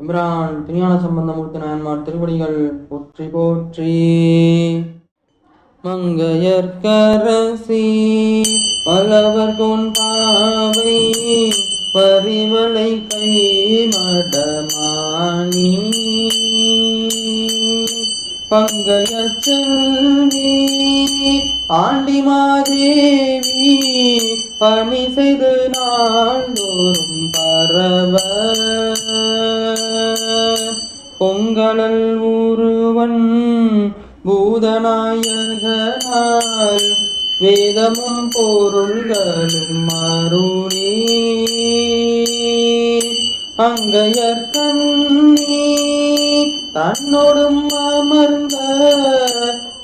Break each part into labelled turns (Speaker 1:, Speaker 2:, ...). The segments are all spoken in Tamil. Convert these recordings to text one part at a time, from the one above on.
Speaker 1: எம்பிரான் திருஞான சம்பந்தமூர்த்தி நாயன்மார் திருவடிகள் போற்றி போற்றி. மங்கையர்கரசி பலவர் கொன் பரிவளை கை மடமானி பங்கைய செல்வி ஆண்டிமாதேவி பணி செய்து நாள்தோறும் பரவ. பொங்கலல் ஊருவன் பூதநாயகனால் வேதமும் பொருள்களும் அருளே அங்கையர் கண்ணி தன்னோடும் அமர்ந்த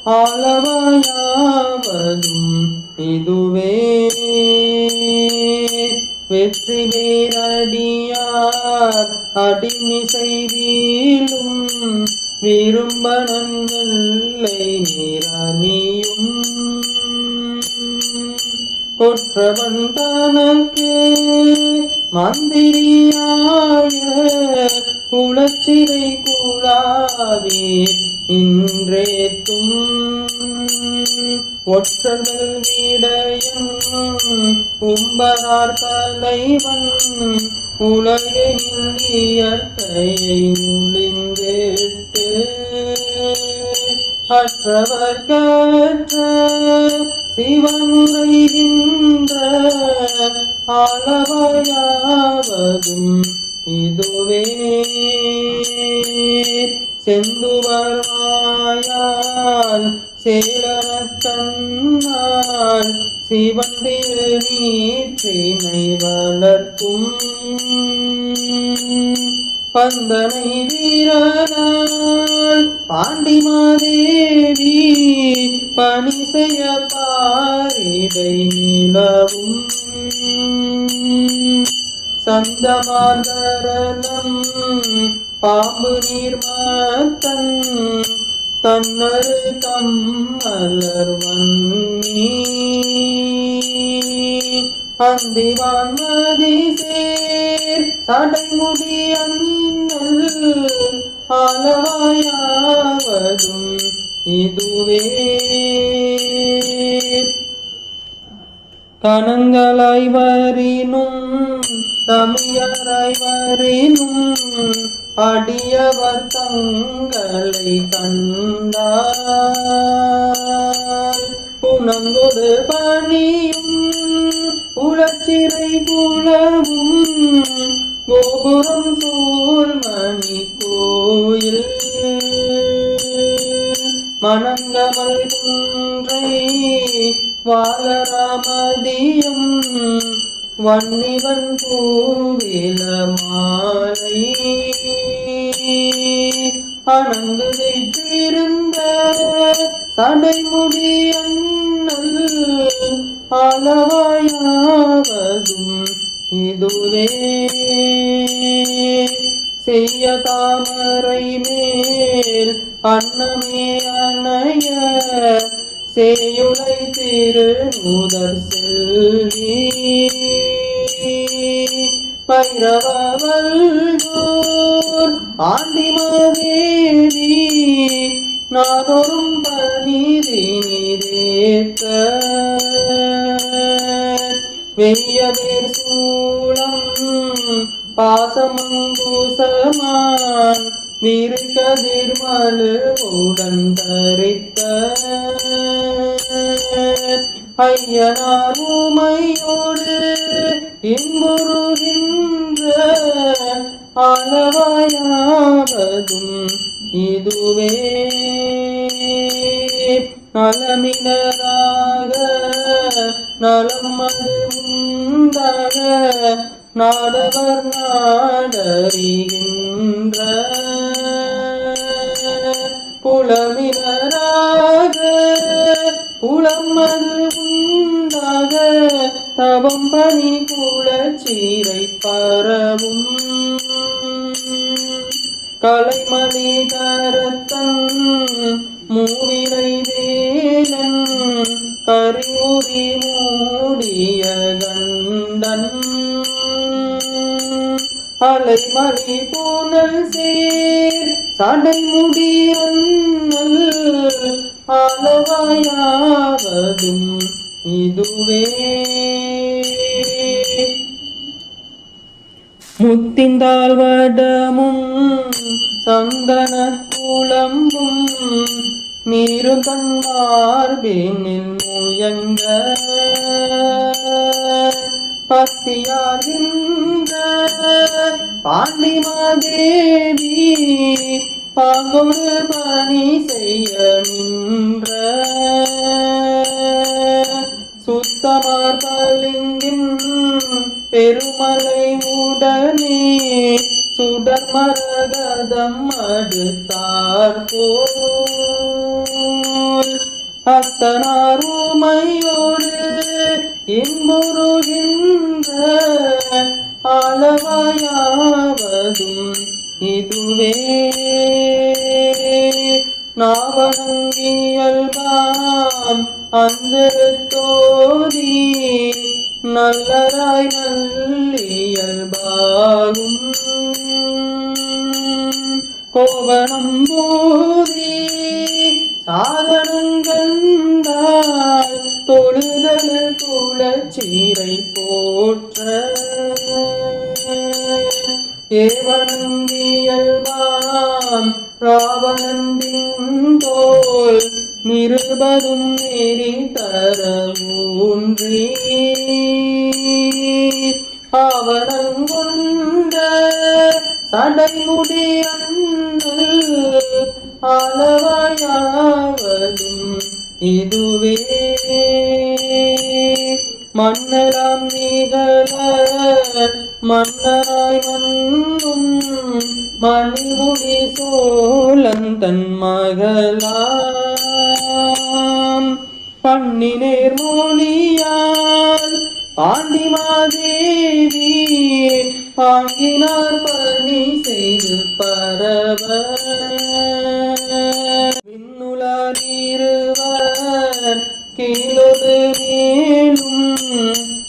Speaker 1: ஆளவாயாவதும் இதுவே. வெற்றி வேரடியார் அடிமிசை வீழும் விரும்பணங்களை நிரணியும். கொற்றவன் தனக்கு மந்திரியாய குலச்சிறை கூழாவே இன்றேத்தும் ஒற்றர்கள் வீடயம் உம்பரார் தலைவன் உலகில் இயற்கையை ஒளிந்தேட்டு அற்றவர் கற்ற சிவனுரைகின்ற ஆளவையாவதும் இதுவே செந்துவராயால் மாயால் சேலனத்தன்னால் சிவன் நீற்றினை வளர்க்கும் பந்தனை வீரனால் பாண்டிமாதேவி பணி செய்ய பாரிடை நிலவும் சந்தமாதரலம் பாம்பு நீர்மாத்தன் தன்னரு கம்மலர் வன்னி அந்திவான்மதி சேர் சடைமுடி அண்ணல் ஆலவாயாவதும் இதுவே. கணங்களாய் வரினும் தமிழராய் வரினும் அடியவர் தங்களை கண்டார். புனங்கொடு பணியும் உளச்சிறை குலவும் கோபுரம் சூழ்மணி கோயில். மணங்கமல் குன்றை வாழராமதியம் வன்னிவன் பூவில மாலை. அணங்கு வீற்றிருந்த சடைமுடி அளவாயாவதும் இதுவே. செய்ய தாமரை மேல் அன்னமே அணைய சேயுலை திரு முதற் செல்வி. பைரவல்கோர் ஆண்டிமாதேவி. நாடொரும் பணிதி நீரேத்த வெய்ய பேர் சூளம் பாசமங்குசமான் வீறு மலுவுடன் தரித்த ஐயனார் உமையோடு இன்புறுகின்ற அளவாயாவதும் இதுவே. நலமினராக நலம் அது உண்டாக நாடவர் நாடறிகின்ற புலமினராக புலம் உண்டாக தவம் பணி குலச்சீரை பரவும். கலைமணி கரத்தன் மூவிரை வேலன் கரிமுறி மூடிய அலை மறை போனல் சேர் சடை அண்ணல் ஆலவாயாவதும் இதுவே முத்திந்தால் வடமும் சந்தன குளம்பும் நீரும் தன்மார்பினில் முயங்க பத்தியாகின்ற பாண்டிமாதேவி பாங்கொரு பணி செய்ய நின்ற சுத்தமார் பளிங்கின் பெருமலை உடனே சுடர் மரகதம் அடுத்தார் போல் அத்தனாருமையோடு இன்புருகின்ற அளவாயாவதும் இதுவே. நாவணங்கியல்பாம் அந்தோதி நல்லராய் நல்லியல்பாகும் கோவணம் போதி சாதனங்கண்டால் தொழு சீரை போற்ற. ஏவனங்கியல்பாம் ராவணந்தின் போல் நிருபதும் நெறி தர ஊன்றி. ஆவணங்கொண்ட சடைமுடி அண்ணல் இதுவே மன்னராம் நீகள மன்னராய் மன்னும் மணிமுடி சோழந்தன் மகளாம். பண்ணினேர் மொழியால் பாண்டிமாதேவி பாங்கினார் பணி செய்து பரவ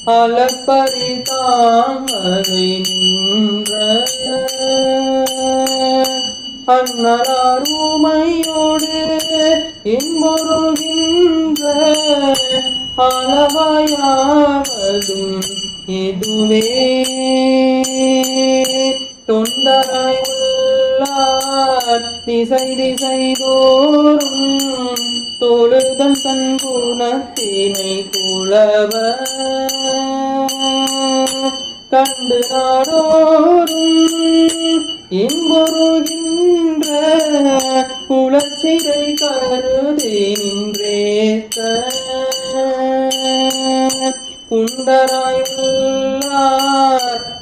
Speaker 1: அளப்பரி தாமரை நின்ற அன்னராருமையோடு இன்பொருகின்ற அளவையாவதும் இதுவே. தொண்டராய் உள்ளார் திசை திசை தோறும் தொழுதல் தன் குணத்தினை குளவ கண்டு நாடோறும் இன்பொருகின்ற குலச்சிறை கருதி நின்றேத்த. குண்டராய்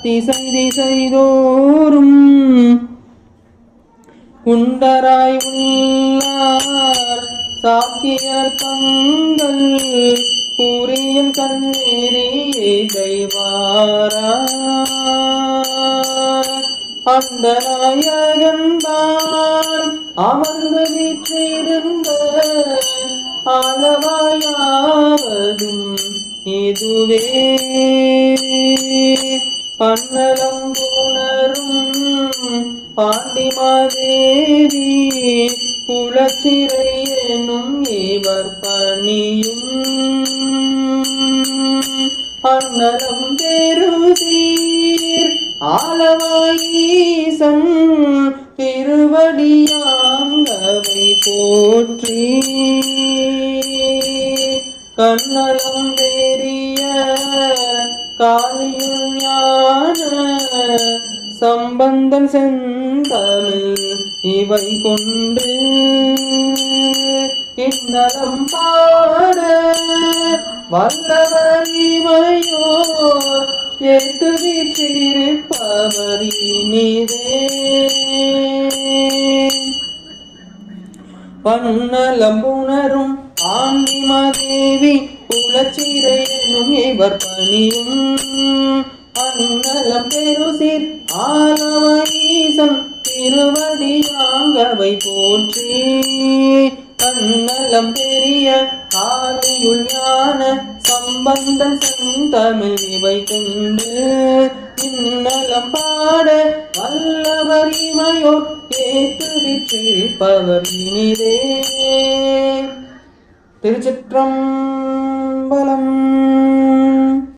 Speaker 1: திசை திசைதோறும் சாக்கியர் தங்கள் கூறியும் கண்ணேறி தெய்வாரா அந்த நாயகன்தான் அமர்ந்து வீற்றிருந்த அளவாயாவதும் இதுவே. பன்னலம் புணரும் பாண்டிமாதேவி குலத்திரை எனும் இவர் பணியும் அன்னலம் பெருதீர் ஆலவாயீசன் திருவடியாங்கவை போற்றி கண்ணலம் பெரிய காலியுள் ஞான சம்பந்தன் செந்தமிழ் இவை கொண்டு இந்நலம் பாட வல்லவரிமையோ இமையோர் வீற்றிருப்பவரி நீரே. இனிதே பன்னலம்புணரும் ஆண்டிமாதேவி குலச்சிறை எனும் இவர் பணியும் அன்னலம் பெருசிர் ஆலவீசம் திருவடியாங்கவை போற்றி. தன்னலம் பெரிய காலையுள் ஞான சம்பந்தன் செந்தமிழ் இவை கொண்டு. இன்னலம் பாட வல்லவர் இமையொட்டேத்து விற்றிருப்பவர் இனிதே. திருச்சிற்றம்பலம்